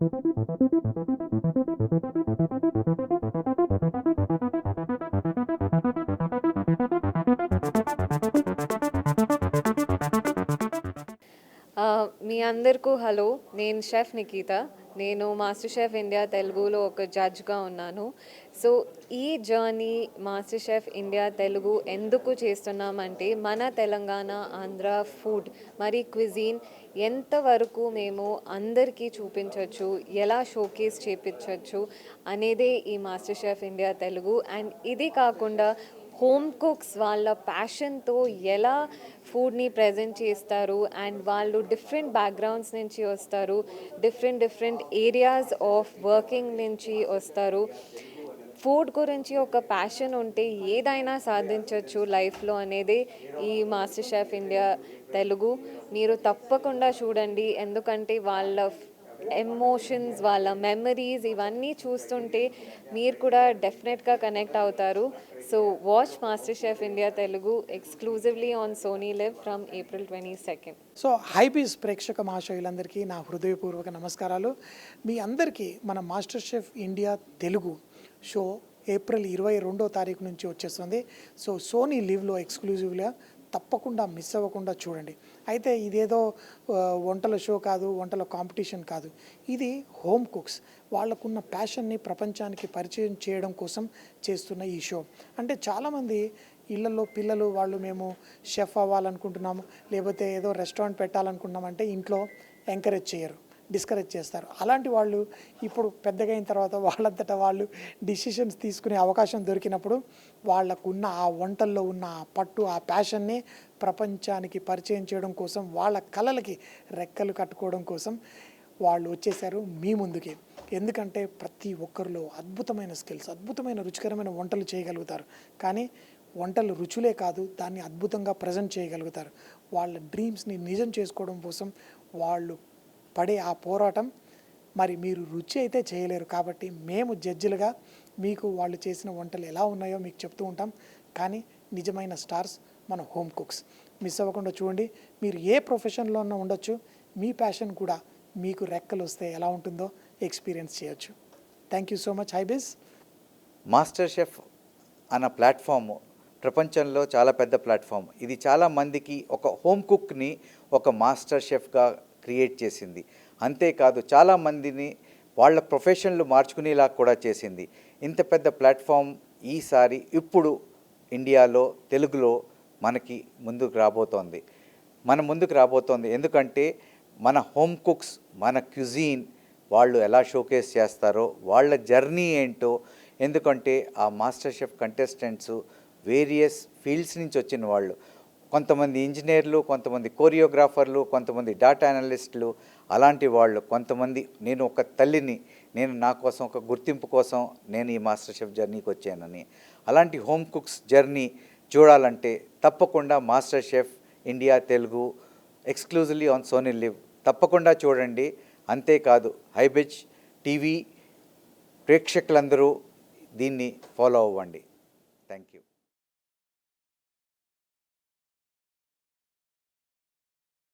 Thank you. అందరికీ hello. నేను chef Nikhita. నేను మాస్టర్ షెఫ్ ఇండియా తెలుగులో ఒక జడ్జ్గా ఉన్నాను. సో ఈ journey master chef India Telugu ఎందుకు చేస్తున్నామంటే మన తెలంగాణ ఆంధ్ర ఫుడ్ మరి క్విజీన్ ఎంతవరకు మేము అందరికీ చూపించవచ్చు ఎలా షోకేస్ చేపించవచ్చు అనేదే ఈ master chef India Telugu. And ఇది కాకుండా హోమ్ కుక్స్ వాళ్ళ ప్యాషన్తో ఎలా ఫుడ్ని ప్రజెంట్ చేస్తారు అండ్ వాళ్ళు డిఫరెంట్ బ్యాక్గ్రౌండ్స్ నుంచి వస్తారు different different areas of working నుంచి వస్తారు. ఫుడ్ గురించి ఒక ప్యాషన్ ఉంటే ఏదైనా సాధించవచ్చు లైఫ్లో అనేది ఈ మాస్టర్ షెఫ్ ఇండియా తెలుగు. మీరు తప్పకుండా చూడండి ఎందుకంటే వాళ్ళ ఎమోషన్స్ వాళ్ళ మెమరీస్ ఇవన్నీ చూస్తుంటే మీరు కూడా డెఫినెట్గా కనెక్ట్ అవుతారు. So watch master chef India Telugu exclusively on Sony LIV from April twenty second so హైపీస్ ప్రేక్షక మహాశయులందరికీ నా హృదయపూర్వక నమస్కారాలు. మీ అందరికీ మన master chef India Telugu show April ఇరవై రెండో తారీఖు నుంచి వచ్చేస్తుంది. సో సోనీ లీవ్లో ఎక్స్క్లూజివ్గా తప్పకుండా మిస్ అవ్వకుండా చూడండి. అయితే ఇదేదో వంటల షో కాదు వంటల కాంపిటీషన్ కాదు. ఇది హోమ్ కుక్స్. వాళ్ళకున్న ప్యాషన్ని ప్రపంచానికి పరిచయం చేయడం కోసం చేస్తున్న ఈ షో. అంటే చాలామంది ఇళ్ళలో పిల్లలు వాళ్ళు మేము షెఫ్ అవ్వాలనుకుంటున్నాము లేకపోతే ఏదో రెస్టారెంట్ పెట్టాలనుకుంటున్నామంటే ఇంట్లో ఎంకరేజ్ చేయరు. డిస్కరేజ్ చేస్తారు. అలాంటి వాళ్ళు ఇప్పుడు పెద్దగా అయిన తర్వాత వాళ్ళంతటా వాళ్ళు డిసిషన్స్ తీసుకునే అవకాశం దొరికినప్పుడు వాళ్ళకున్న ఆ వంటల్లో ఉన్న ఆ పట్టు ఆ ప్యాషన్ని ప్రపంచానికి పరిచయం చేయడం కోసం వాళ్ళ కళలకి రెక్కలు కట్టుకోవడం కోసం వాళ్ళు వచ్చేసారు మీ ముందుకి. ఎందుకంటే ప్రతి ఒక్కరిలో అద్భుతమైన స్కిల్స్ అద్భుతమైన రుచికరమైన వంటలు చేయగలుగుతారు. కానీ వంటలు రుచులే కాదు దాన్ని అద్భుతంగా ప్రజెంట్ చేయగలుగుతారు. వాళ్ళ డ్రీమ్స్ని నిజం చేసుకోవడం కోసం వాళ్ళు పడే ఆ పోరాటం మరి మీరు రుచి అయితే చేయలేరు కాబట్టి మేము జడ్జిలుగా మీకు వాళ్ళు చేసిన వంటలు ఎలా ఉన్నాయో మీకు చెప్తూ ఉంటాం. కానీ నిజమైన స్టార్స్ మన హోమ్ కుక్స్. మిస్ అవ్వకుండా చూడండి మీరు ఏ ప్రొఫెషన్లో ఉన్నా ఉండొచ్చు. మీ ప్యాషన్ కూడా మీకు రెక్కలు వస్తే ఎలా ఉంటుందో ఎక్స్పీరియన్స్ చేయొచ్చు. థ్యాంక్ యూ సో మచ్ హైబిస్ మాస్టర్ షెఫ్ అన్న ప్లాట్ఫామ్ ప్రపంచంలో చాలా పెద్ద ప్లాట్ఫామ్. ఇది చాలా మందికి ఒక హోమ్ కుక్ని ఒక మాస్టర్ షెఫ్గా క్రియేట్ చేసింది. అంతేకాదు చాలా మందిని వాళ్ళ ప్రొఫెషన్లు మార్చుకునేలా కూడా చేసింది. ఇంత పెద్ద ప్లాట్ఫామ్ ఈసారి ఇప్పుడు ఇండియాలో తెలుగులో మనకి ముందుకు రాబోతోంది. మన ముందుకు రాబోతోంది. ఎందుకంటే మన హోమ్ కుక్స్ మన క్యుజీన్ వాళ్ళు ఎలా షోకేస్ చేస్తారో వాళ్ళ జర్నీ ఏంటో ఎందుకంటే ఆ master chef contestants various fields నుంచి వచ్చిన వాళ్ళు. కొంతమంది ఇంజనీర్లు కొంతమంది కోరియోగ్రాఫర్లు కొంతమంది డాటా అనలిస్టులు అలాంటి వాళ్ళు కొంతమంది నేను ఒక తల్లిని నేను నా కోసం ఒక గుర్తింపు కోసం నేను ఈ మాస్టర్ షెఫ్ జర్నీకి వచ్చానని. అలాంటి హోమ్ కుక్స్ జర్నీ చూడాలంటే తప్పకుండా master chef India Telugu exclusively on Sony LIV. తప్పకుండా చూడండి. అంతేకాదు హైబిచ్ టీవీ ప్రేక్షకులందరూ దీన్ని ఫాలో అవ్వండి. Thank you